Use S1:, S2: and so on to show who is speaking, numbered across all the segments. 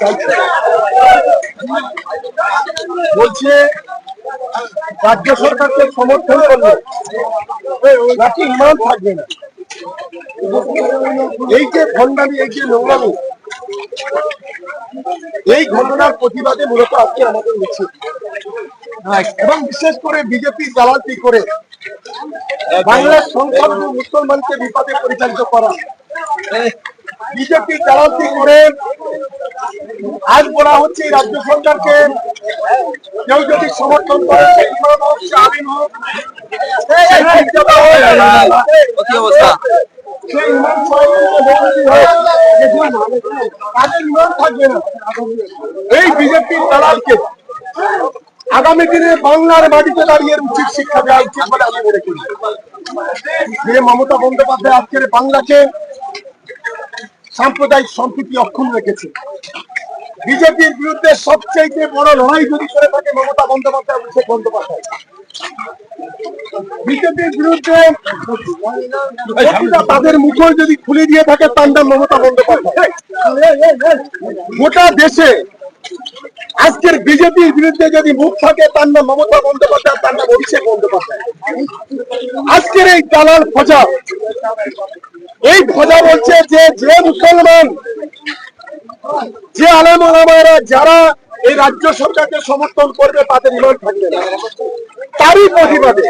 S1: চাইছে বলছে, রাজ্য সরকারকে সমর্থন করলে নাকি ইমান থাকবে না। এই যে ভণ্ডামি, এই যে নোংরামি, এই ঘটনার প্রতিবাদে মূলত আজকে আমাদের মিছিল এবং বিশেষ করে বিজেপি দালালটি করে? বাংলার সংখ্যালঘু মুসলমানকে বিপদে পরিচালিত করা। বিজেপি দালালটি করে? আজ বলা হচ্ছে এই রাজ্য সরকারকে কেউ যদি সমর্থন করে। এই বিজেপির দালালকে আগামী দিনে বাংলার মাটিতে দাঁড়িয়ে উচিত শিক্ষা দেওয়া উচিত বলে আমি মনে করি। মমতা বন্দ্যোপাধ্যায় আজকের বাংলাকে সাম্প্রদায়িক সম্প্রীতি অক্ষুণ্ণ রেখেছে। বিজেপির বিরুদ্ধে সবচেয়ে বড় লড়াই যদি করে থাকে মমতা বন্দ্যোপাধ্যায় অভিষেক বন্দ্যোপাধ্যায়। বিজেপির বিরুদ্ধে তাদের মুখর যদি খুলে দিয়ে থাকে তার নাম মমতা বন্দ্যোপাধ্যায়। গোটা দেশে আজকের বিজেপির বিরুদ্ধে যদি মুখ থাকে তার নাম মমতা বন্দ্যোপাধ্যায়, তার নাম অভিষেক বন্দ্যোপাধ্যায়। আজকের এই দালাল ফজা এই ফজা বলছে যে যে মুসলমান, যে আলেম যারা এই রাজ্য সরকারকে সমর্থন করবে, তাদের ইমান থাকবে না। তারই প্রতিবাদে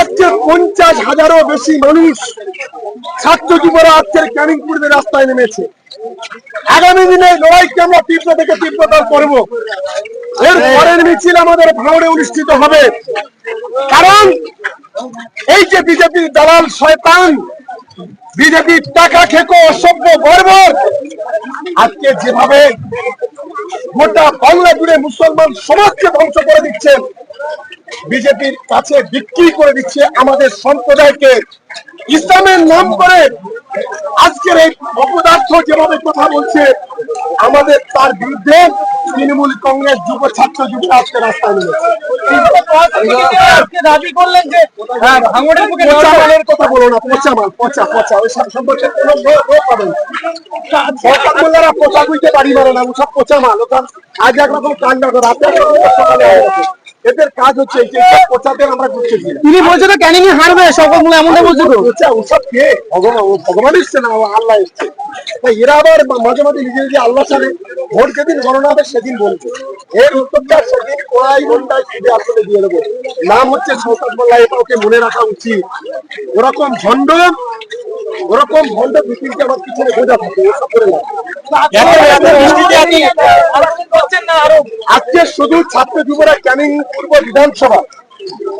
S1: আজকে পঞ্চাশ হাজারও বেশি মানুষ ছাত্র যুবরা আজকের ক্যানিং পূর্বে রাস্তায় নেমেছে। আগামী দিনে লড়াইকে আমরা তীব্র থেকে তীব্রতর করব। এর পরের মিছিল আমাদের ভাঙড়ে অনুষ্ঠিত হবে। কারণ এই যে বিজেপির দালাল শয়তান বিজেপির টাকা খেকো, অসভ্য বর্বর। আজকে যেভাবে গোটা বাংলা জুড়ে মুসলমান সমাজকে ধ্বংস করে দিচ্ছেন বিজেপির কাছে বিক্রি করে দিচ্ছে আমাদের সম্প্রদায়কে। ইসলামের নাম করে আজকের এই অপদার্থ যেভাবে কথা বলছে, আমাদের তার বিরুদ্ধে তৃণমূল কংগ্রেস যুব ছাত্র যুবরা আজকে রাস্তায় নেমেছে
S2: দাবি করলেন যে ভাঙড়ের মুখে
S1: পচা মালের কথা বলো না পচা মাল পচা পচা ওই সম্পর্কে কোনো লোক লোক পাবে না সরকার মোল্লারা পচা বুঝতে পারি মারে না ওসব পচা মাল ওখান আজ একরকম কান্ড করে রাতে সকালে। এদের কাজ হচ্ছে এই যে আমরা ঘুরতে
S2: তিনি বলছে তো ক্যানিং হারবে সকল মূল এমনটা বলছে তো।
S1: ওসব কে? ভগবান ভগবান এসছে না আল্লাহ এসছে। তাই এরা আবার মাঝে মাঝে নিজে নিজে আল্লাহ সালে ভোট যেদিন গণনা হবে সেদিন বলবে। এর উত্তরটা সেদিন কোড়াই ঘন্টায় খুঁজে আসলে দিয়ে দেবো। নাম হচ্ছে সৌকাত মোল্লা এটা ওকে মনে রাখা উচিত। ওরকম ঝন্ড ওরকম ভণ্ড পৃথিবীকে আমার পিছনে বোঝা থাকে ওসব করে না আজকে শুধু ছাত্র যুবরা ক্যানিং বিধানসভা,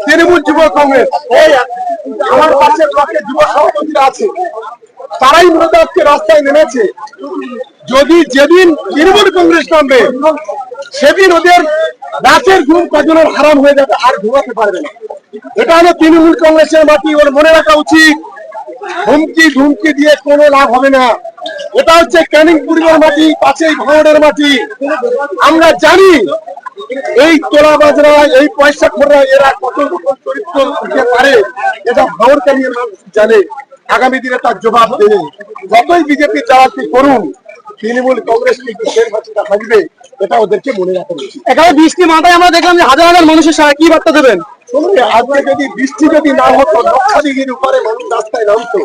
S1: তৃণমূল যুব কংগ্রেস আমার যুব সভাপতিরা আছে, তারাই মূলত আজকে রাস্তায় নেমেছে। যদি যেদিন তৃণমূল কংগ্রেস নামবে, সেদিন ওদের রাতের ঘুম কজনের হারাম হয়ে যাবে, আর ঘুমাতে পারবে না। এটা হলো তৃণমূল কংগ্রেসের মাটি, ওর মনে রাখা উচিত। হুমকি ধুমকি দিয়ে কোনো লাভ হবে না। এটা হচ্ছে ক্যানিং পূর্বের মাটি, পাশেই ভাঙড়ের মাটি। আমরা জানি এই তোলা বাজরা এই পয়সা খোররা এরা কত রকম চরিত্র দিতে পারে, এটা ভাঙড় ক্যানিংয়ের মানুষ জানে। আগামী দিনে তার জবাব দেবে। যতই বিজেপি চালাতে করুন তৃণমূল কংগ্রেস থাকবে এটা ওদেরকে মনে রাখা উচিত।
S2: এখানে বৃষ্টি মাথায় আমরা দেখলাম যে হাজার হাজার মানুষের সারা কি বার্তা দেবেন?
S1: আজকে যদি বৃষ্টি যদি না হতো লক্ষাধিকের উপরে মানুষ রাস্তায় নামতো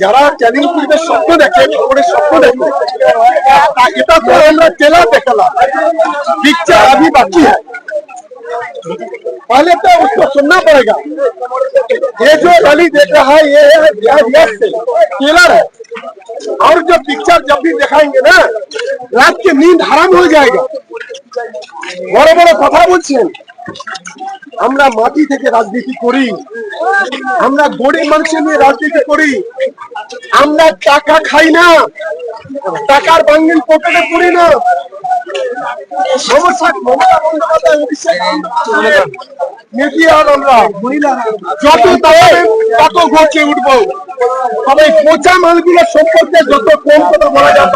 S1: যারা চ্যানেল পূর্বের স্বপ্ন দেখে খবরের স্বপ্ন দেখে তা- এটা তো আমরা টেলা দেখালাম पिक्चर अभी बाकी है पहले तो उसको सुनना पड़ेगा ये जो रैली देख रहा है ये है बिहार यस से टेलर है और जो पिक्चर जब भी दिखाएंगे ना रात की नींद हराम हो जाएगा বড় বড় কথা বলছেন। আমরা মাটি থেকে রাজনীতি করি। আমরা গরিব মানুষের নিয়ে রাজনীতি করি। আমরা টাকা খাই না। টাকার বাঙ্গিল পকেটে করি না। যত সম্পর্কে যত কম কথা বলা যায়।